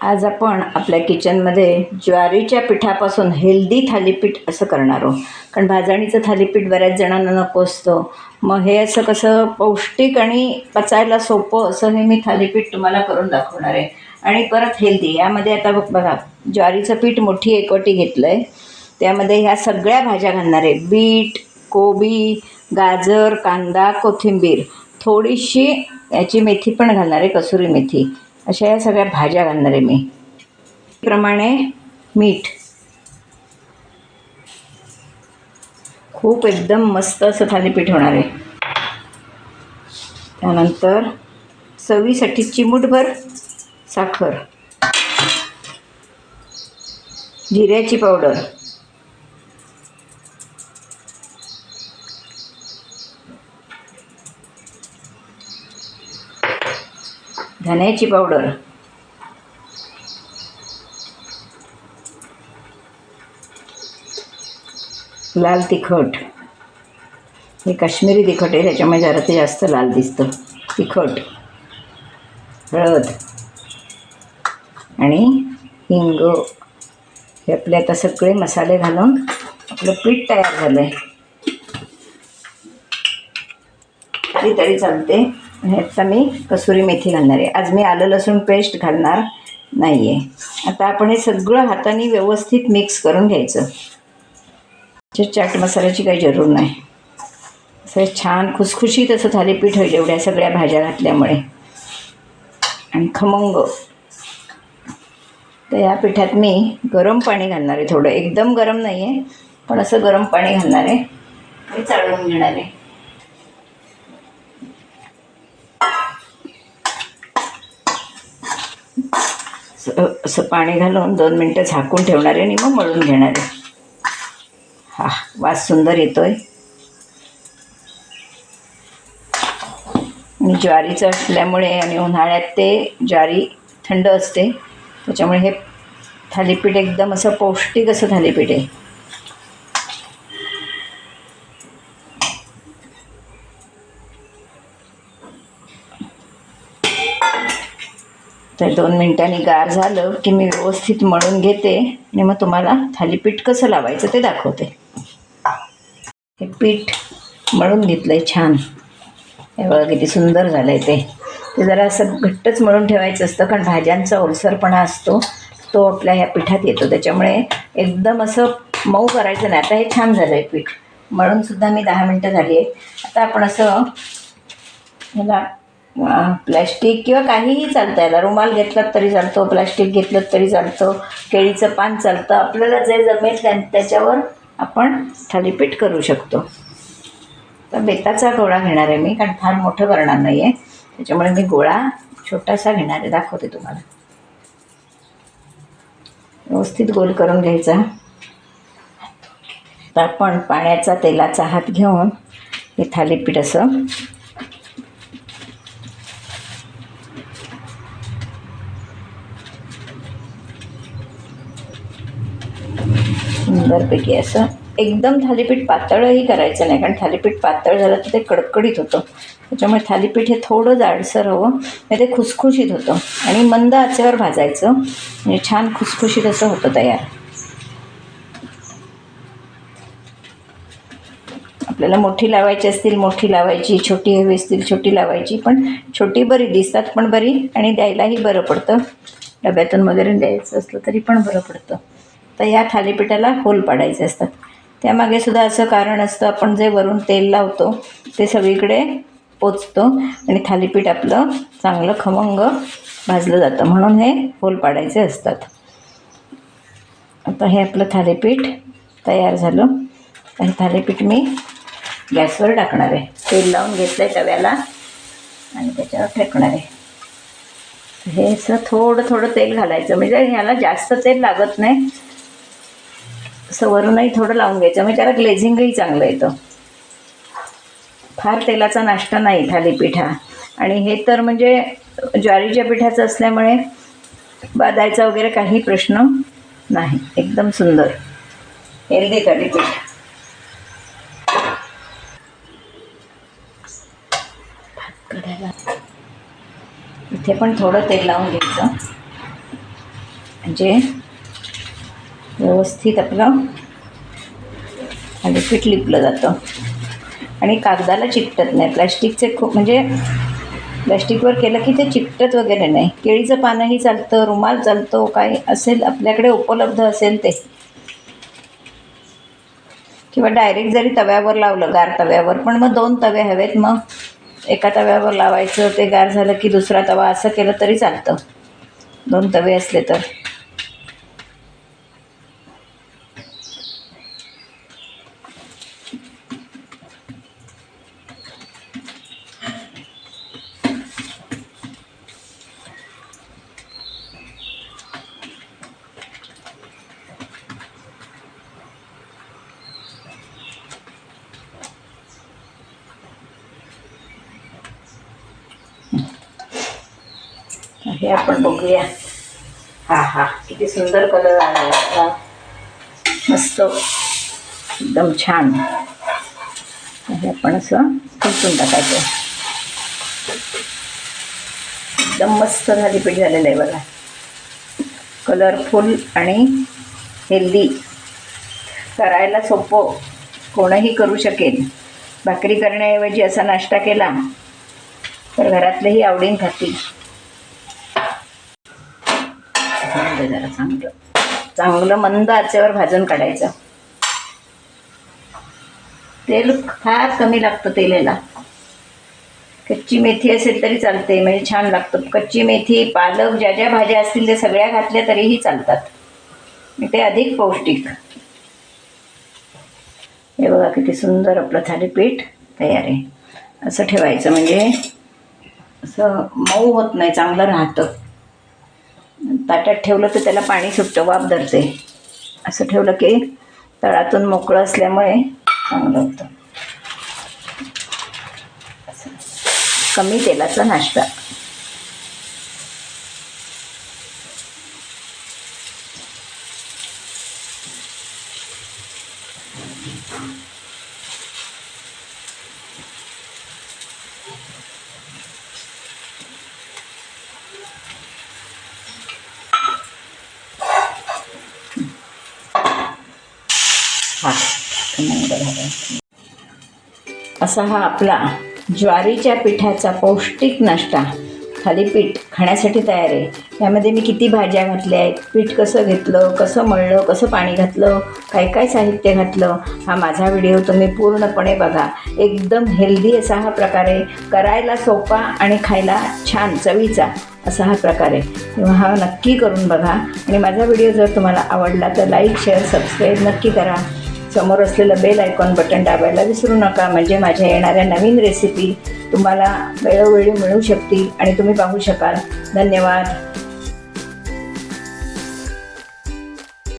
आज आपण आपल्या किचनमध्ये ज्वारीच्या पिठापासून हेल्दी थालीपीठ असं करणार आहोत. कारण भाजणीचं थालीपीठ बऱ्याच जणांना नको असतं. मग हे असं कसं पौष्टिक आणि पचायला सोपं असं हे मी थालीपीठ तुम्हाला करून दाखवणार आहे. आणि परत हेल्दी यामध्ये आता बघा ज्वारीचं पीठ मोठी एकवटी घेतलं आहे त्यामध्ये ह्या सगळ्या भाज्या घालणार आहे. बीट कोबी गाजर कांदा कोथिंबीर. थोडीशी याची मेथी पण घालणार आहे कसुरी मेथी. अशा या सगळ्या भाज्या घालणार आहे मी. प्रमाणे मीठ. खूप एकदम मस्त असं थालीपीठ होणार आहे. त्यानंतर चवीसाठी चिमूटभर साखर. जिऱ्याची पावडर. धन्याची पावडर लाल तिखट. हे काश्मीरी तिखट आहे त्याच्यामुळे जरा ते जास्त लाल दिसतं. तिखट हळद आणि हिंग. हे आपले आता सगळे मसाले घालून आपलं पीठ तयार झालं आहे तरी तरी चालते ह्याचा मी कसुरी मेथी घालणार आहे. आज मी आलं लसूण पेस्ट घालणार नाही आहे आता आपण हे सगळं हाताने व्यवस्थित मिक्स करून घ्यायचं. चाट मसाल्याची काही जरूर नाही. असं छान खुसखुशीत असं थालीपीठ होईल एवढ्या सगळ्या भाज्या घातल्यामुळे. आणि खमंग. तर या पिठात मी गरम पाणी घालणार आहे थोडं. एकदम गरम नाही आहे पण असं गरम पाणी घालणार आहे. आणि चाळवून घेणार आहे. असं पाणी घालून दोन मिनटं झाकून ठेवणार आहे आणि मग मळून घेणार. आहे हा वास सुंदर येतोय. आणि ज्वारीचं असल्यामुळे आणि उन्हाळ्यात ते ज्वारी थंड असते. त्याच्यामुळे हे थालीपीठ एकदम असं पौष्टिक असं थालीपीठ आहे. तर दोन मिनटांनी गार झालं की मी व्यवस्थित मळून घेते आणि मग तुम्हाला थालीपीठ कसं लावायचं ते दाखवते. हे पीठ मळून घेतलं आहे छान. हे बघा किती सुंदर झालं आहे ते. ते जरा असं घट्टच मळून ठेवायचं असतं कारण भाज्यांचा ओलसरपणा असतो. तो आपल्या ह्या पिठात येतो. त्याच्यामुळे एकदम असं मऊ करायचं नाही. आता हे छान झालं आहे पीठ मळूनसुद्धा मी दहा मिनटं झाली आहे. आता आपण असं ह्याला प्लॅस्टिक किंवा काहीही चालतं याला रुमाल घेतलात तरी चालतो प्लॅस्टिक घेतलं तरी चालतं केळीचं पान चालतं. आपल्याला जे जमेल त्याच्यावर आपण थालीपीठ करू शकतो. तर बेताचा गोळा घेणार आहे मी कारण फार मोठं करणार नाही आहे त्याच्यामुळे मी गोळा छोटासा घेणार आहे. दाखवते तुम्हाला. व्यवस्थित गोल करून घ्यायचा. तर आपण पाण्याचा तेलाचा हात घेऊन हे थालीपीठ असं सुंदरपैकी. असं एकदम थालीपीठ पातळही करायचं नाही कारण थालीपीठ पातळ झालं तर ते कडकडीत होतं. त्याच्यामुळे थालीपीठ हे थोडं जाडसर हवं नाही ते खुसखुशीत होतं. आणि मंद आचेवर भाजायचं. म्हणजे छान खुसखुशीत असं होतं तयार. आपल्याला मोठी लावायची असतील मोठी लावायची छोटी हवी असतील छोटी लावायची. पण छोटी बरी दिसतात पण बरी आणि द्यायलाही बरं पडतं. डब्यातून वगैरे द्यायचं असलं तरी पण बरं पडतं. तर या थालीपीठाला होल पाडायचे असतात. त्यामागे सुद्धा असं कारण असतं आपण जे वरून तेल लावतो ते सगळीकडे पोचतो आणि थालीपीठ आपलं चांगलं खमंग भाजलं जातं. म्हणून हे होल पाडायचे असतात. आता हे आपलं थालीपीठ तयार झालं. तर हे थालीपीठ मी गॅसवर टाकणार आहे. तेल लावून घेतलं आहे तव्याला आणि त्याच्यावर फेकणार आहे. हे असं थोडं थोडं तेल घालायचं. म्हणजे ह्याला जास्त तेल लागत नाही. असं वरूनही थोडं लावून घ्यायचं. म्हणजे त्याला ग्लेझिंगही चांगलं येतं. फार तेलाचा नाश्ता नाही थालीपीठ. हा आणि हे तर म्हणजे ज्वारीच्या पिठाचं असल्यामुळे बादायचा वगैरे काही प्रश्न नाही. एकदम सुंदर. हेल्दी थालीपीठ. इथे पण थोडं तेल लावून घ्यायचं. म्हणजे व्यवस्थित आपलं थालीपीठ लिपलं जातं. आणि कागदाला चिकटत नाही. प्लॅस्टिकचे खूप म्हणजे प्लॅस्टिकवर केलं की ते चिकटत वगैरे नाही. केळीचं पानंही चालतं रुमाल चालतो काय असेल आपल्याकडे उपलब्ध असेल ते. किंवा डायरेक्ट जरी तव्यावर लावलं गार तव्यावर पण मग दोन तवे हवेत मग एका तव्यावर लावायचं ते गार झालं की दुसरा तवा असं केलं तरी चालतं. दोन तवे असले तर. हे आपण बघूया. हा हा. किती सुंदर कलर आला मस्त. एकदम छान. हे आपण असं खेचून टाकायचं. एकदम मस्त थालीपीठ झालेलं आहे बघा. कलरफुल आणि हेल्दी करायला सोपं. कोणही करू शकेल. भाकरी करण्याऐवजी असा नाश्ता केला तर घरातलेही आवडीन खातील. भाजून जरा चांगलं. चांगलं मंद आचेवर भाजून काढायचं. तेल फार कमी लागतं तेलेला. कच्ची मेथी असेल तरी चालते म्हणजे छान लागतं. कच्ची मेथी पालक ज्या ज्या भाज्या असतील त्या सगळ्या घातल्या तरीही चालतात. ते अधिक पौष्टिक. हे बघा किती सुंदर आपलं थालीपीठ तयार आहे. असं ठेवायचं म्हणजे असं मऊ होत नाही चांगलं राहतं. ताटात ठेवलं तर त्याला पाणी सुटतं वाफ धरते. असं ठेवलं की तळातून मोकळं असल्यामुळे चांगलं होतं. कमी तेलाचा नाश्ता. Thank you. हवा. असा हा आपला ज्वारीच्या पिठाचा पौष्टिक नाश्ता. थालीपीठ खाण्यासाठी तयार आहे. यामध्ये मी किती भाज्या घातल्या आहेत? पीठ कसं घेतलं? कसं मळलं? कसं पाणी घातलं? काय काय साहित्य घातलं? हा माझा व्हिडिओ तुम्ही पूर्णपणे बघा. एकदम हेल्दी असा हा प्रकार आहे. करायला सोपा आणि खायला छान चवीचा असा हा प्रकार आहे. तेव्हा हा नक्की करून बघा. आणि माझा व्हिडिओ जर तुम्हाला आवडला तर लाईक शेअर सबस्क्राईब नक्की करा. समोर असलेलं बेल आयकॉन बटन दाबायला विसरू नका. म्हणजे माझ्या येणाऱ्या नवीन रेसिपी तुम्हाला वेळोवेळी मिळू शकतील आणि तुम्ही पाहू शकाल. धन्यवाद.